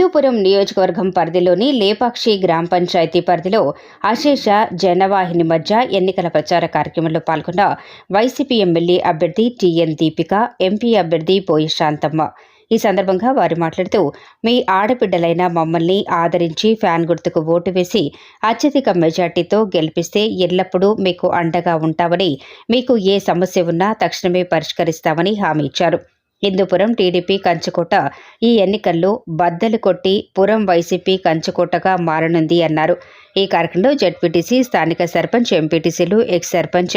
హిందూపురం నియోజకవర్గం పరిధిలోని లేపాక్షి గ్రామ పంచాయతీ పరిధిలో అశేష జనవాహిని మధ్య ఎన్నికల ప్రచార కార్యక్రమంలో పాల్గొన్న వైసీపీ ఎమ్మెల్యే అభ్యర్థి టీఎన్ దీపిక ఎంపీ అభ్యర్థి పోయి శాంతమ్మ. ఈ సందర్భంగా వారు మాట్లాడుతూ మీ ఆడబిడ్డలైన మమ్మల్ని ఆదరించి ఫ్యాన్ గుర్తుకు ఓటు వేసి అత్యధిక మెజార్టీతో గెలిపిస్తే ఎల్లప్పుడూ మీకు అండగా ఉంటామని మీకు ఏ సమస్య ఉన్నా తక్షణమే పరిష్కరిస్తామని హామీ ఇచ్చారు. హిందూపురం టీడీపీ కంచుకోట. ఈ ఎన్నికల్లో బద్దలు కొట్టి పురం వైసీపీ కంచుకోటగా మారనుంది అన్నారు. ఈ కార్యక్రమంలో జడ్పీటీసీ స్థానిక సర్పంచ్ ఎంపీటీసీలు ఎక్స్ సర్పంచ్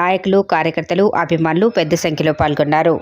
నాయకులు కార్యకర్తలు అభిమానులు పెద్ద సంఖ్యలో పాల్గొన్నారు.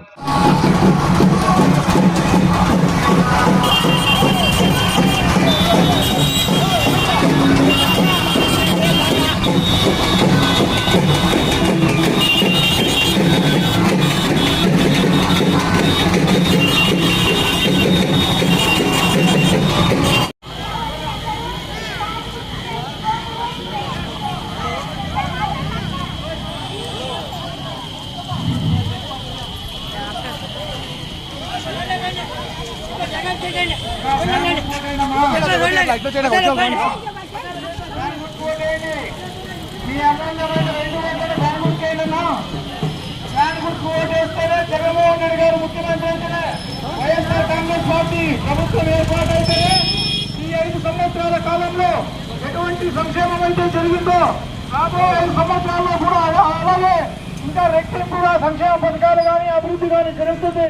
మీ రెండు వందల ఫ్యాన్ గుర్తుకేనన్నా ఫ్యాన్ గుర్తు ఓటేస్తేనే జగన్మోహన్ రెడ్డి గారు ముఖ్యమంత్రి అయితేనే వైఎస్ఆర్ కాంగ్రెస్ పార్టీ ప్రభుత్వం ఏర్పాటైతేనే ఈ ఐదు సంవత్సరాల కాలంలో ఎటువంటి సంక్షేమం అయితే జరిగిందో రాబోయే ఐదు సంవత్సరాల్లో కూడా అలాగే ఇంకా రెట్టింపుగా సంక్షేమ పథకాలు కానీ అభివృద్ధి కానీ జరుగుతుంది.